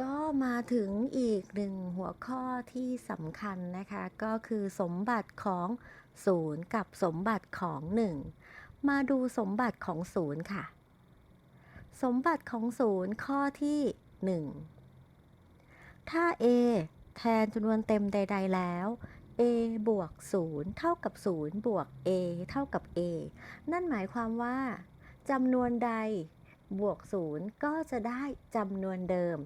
ก็มาถึงอีกหนึ่งหัวข้อที่สำคัญนะคะ ก็คือสมบัติของศูนย์กับสมบัติของหนึ่งมาดูสมบัติของศูนย์ค่ะ สมบัติของศูนย์ข้อที่หนึ่งถ้า a แทนจำนวนเต็มใด ๆ แล้ว a บวก 0 เท่ากับ 0 บวก a เท่ากับ a นั่นหมายความว่าจำนวนใดบวก 0 ก็จะได้จำนวนเดิม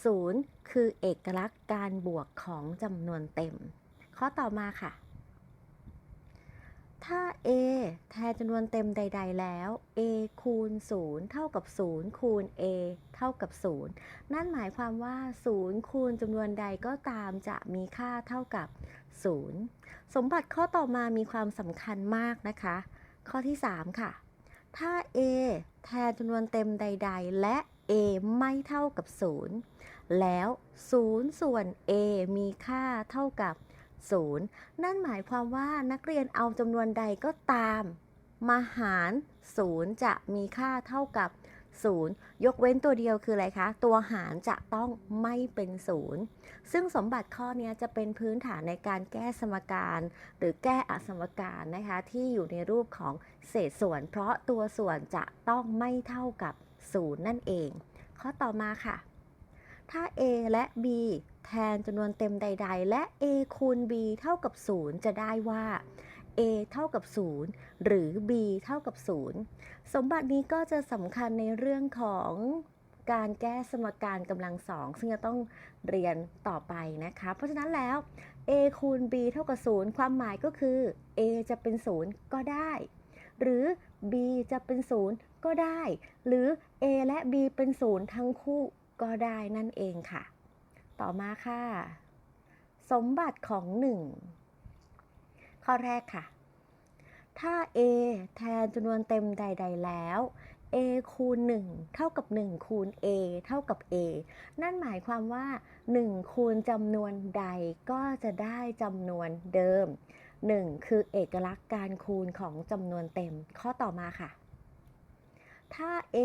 0 คือเอกลักษณ์การบวกของจำนวนเต็ม ข้อต่อมาค่ะ ถ้า a แทนจำนวนเต็มใด ๆ แล้ว a คูณ 0 เท่ากับ 0 คูณ a เท่ากับ 0 นั่นหมายความว่า 0 คูณจำนวนใดก็ตามจะมีค่าเท่ากับ 0 สมบัติข้อต่อมามีความสำคัญมากนะคะ ข้อที่ 3 ค่ะ ถ้า a แทนจำนวนเต็มใด ๆ และ a ไม่เท่ากับ 0 แล้ว 0 ส่วน a มีค่าเท่ากับ 0 นั่นหมายความว่านักเรียนเอาจำนวนใดก็ตาม มาหาร 0 จะมีค่าเท่ากับ 0 ยกเว้นตัวเดียวคืออะไรคะ ตัวหารจะต้องไม่เป็น 0 ซึ่งสมบัติข้อนี้จะเป็นพื้นฐานในการแก้สมการ หรือแก้อสมการนะคะ ที่อยู่ในรูปของเศษส่วน เพราะตัวส่วนจะต้องไม่เท่ากับ 0 นั่นเอง ข้อต่อมาค่ะ ถ้า a และ b แทนจำนวนเต็มใด ๆ และ a คูณ b เท่ากับ 0 จะได้ว่า a เท่ากับ 0 หรือ b เท่ากับ 0 สมบัตินี้ก็จะสำคัญในเรื่องของการแก้สมการกำลังสองซึ่งจะต้องเรียนต่อไปนะคะ เพราะฉะนั้นแล้ว a คูณ b เท่ากับ 0 ความหมายก็คือ a จะเป็น 0 ก็ได้ หรือ b จะเป็น0ก็ได้ หรือ a และ b เป็น0ทั้งคู่ก็ได้นั่นเองค่ะ ต่อมาค่ะ สมบัติของ 1 ข้อแรกค่ะ ถ้า a แทนจำนวนเต็มใด ๆ แล้ว a คูณ 1 เท่ากับ 1 คูณ a เท่ากับ a นั่นหมายความว่า 1 คูณจำนวนใดก็จะได้จำนวนเดิม 1 คือเอกลักษณ์การคูณของจำนวนเต็ม ข้อต่อมาค่ะ ถ้า a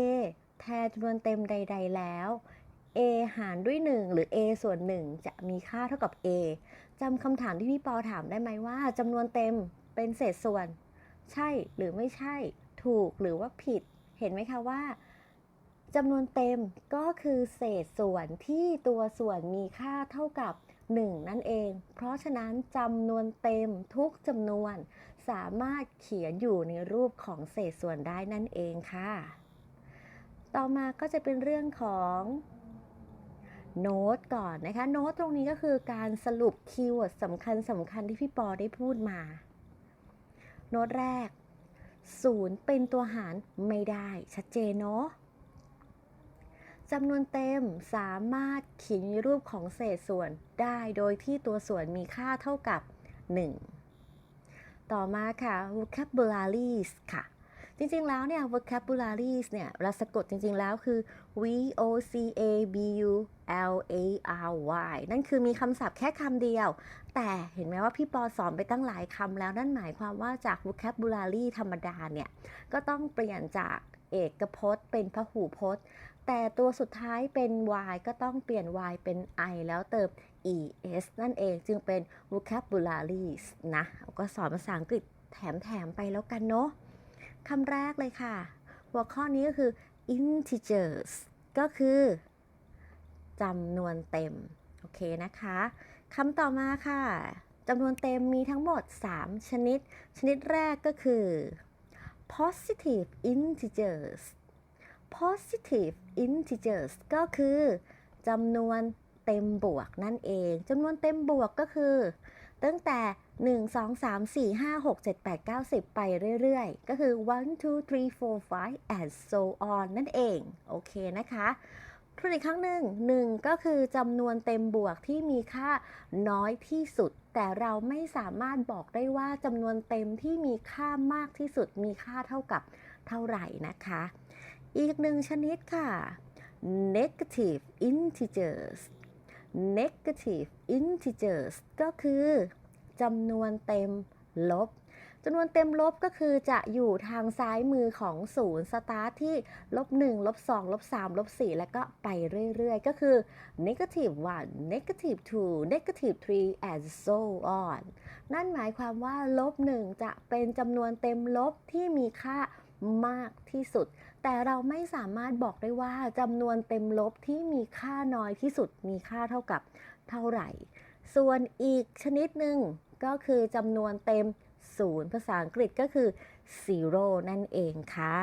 แทนจำนวนเต็มใด ๆ แล้ว a หารด้วย 1 หรือ a ส่วน 1 จะมีค่าเท่ากับ a จำคำถามที่พี่ปอถามได้ไหมว่าจำนวนเต็มเป็นเศษส่วน ใช่หรือไม่ใช่ ถูกหรือว่าผิด เห็นไหมคะว่าจำนวนเต็มก็คือเศษส่วนที่ตัวส่วนมีค่าเท่ากับ 1 นั่นเอง เพราะฉะนั้นจำนวนเต็มทุกจำนวน สามารถเขียนอยู่ในรูปของเศษส่วนได้นั่นเองค่ะ ต่อมาก็จะเป็นเรื่องของโน้ตก่อนนะคะ โน้ตตรงนี้ก็คือการสรุปคีย์เวิร์ดสำคัญสำคัญที่พี่ปอได้พูดมา โน้ตแรก 0 เป็นตัวหารไม่ได้ชัดเจนเนาะ จำนวนเต็มสามารถเขียนรูปของเศษส่วนได้โดยที่ตัวส่วนมีค่าเท่ากับ 1 ต่อมาค่ะ vocabularies ค่ะ จริงๆแล้วเนี่ย vocabularies เนี่ยเราสะกดจริงๆแล้วคือ v o c a b u l a r y นั่นคือมีคำศัพท์แค่คำเดียว แต่เห็นไหมว่าพี่ปอสอนไปตั้งหลายคำแล้วนั่นหมายความว่าจาก vocabulary ธรรมดาเนี่ย ก็ต้องเปลี่ยนจากเอกพจน์เป็นพหูพจน์ แต่ตัวสุดท้ายเป็น y ก็ต้องเปลี่ยน y เป็น i แล้วเติม es นั่นเองจึงเป็น vocabularies นะก็สอนภาษาอังกฤษแถม ๆ ไปแล้วกันเนาะคำแรกเลยค่ะ หัวข้อนี้ก็คือ integers ก็คือจำนวนเต็ม โอเคนะคะคำต่อมาค่ะจำนวนเต็มมีทั้งหมด 3 ชนิด ชนิดแรกก็คือ positive integers positive integers ก็คือจำนวนเต็มบวกนั่นเองจำนวนเต็มบวกก็คือ ตั้งแต่ 1 2 3 4 5 6 7 8 9 10 ไปเรื่อยๆ ก็คือ 1 2 3 4 5 and so on นั่นเอง โอเคนะคะทวนอีกครั้งหนึ่งหนึ่งก็คือจำนวนเต็มบวกที่มีค่าน้อยที่สุด แต่เราไม่สามารถบอกได้ว่าจำนวนเต็มที่มีค่ามากที่สุดมีค่าเท่ากับเท่าไหร่นะคะ อีกหนึ่งชนิดค่ะ negative integers negative integers ก็คือจำนวนเต็มลบจำนวนเต็มลบก็คือจะอยู่ทางซ้ายมือของศูนย์สตาร์ทที่ลบ1ลบ2ลบ3ลบ4แล้วก็ไปเรื่อยๆ ก็คือ negative 1 negative 2 negative 3 and so on นั่นหมายความว่าลบ1จะเป็นจำนวนเต็มลบที่มีค่า มากที่สุด แต่เราไม่สามารถบอกได้ว่าจำนวนเต็มลบที่มีค่าน้อยที่สุดมีค่าเท่ากับเท่าไหร่ ส่วนอีกชนิดหนึ่งก็คือจำนวนเต็มศูนย์ภาษาอังกฤษก็คือ zero นั่นเองค่ะ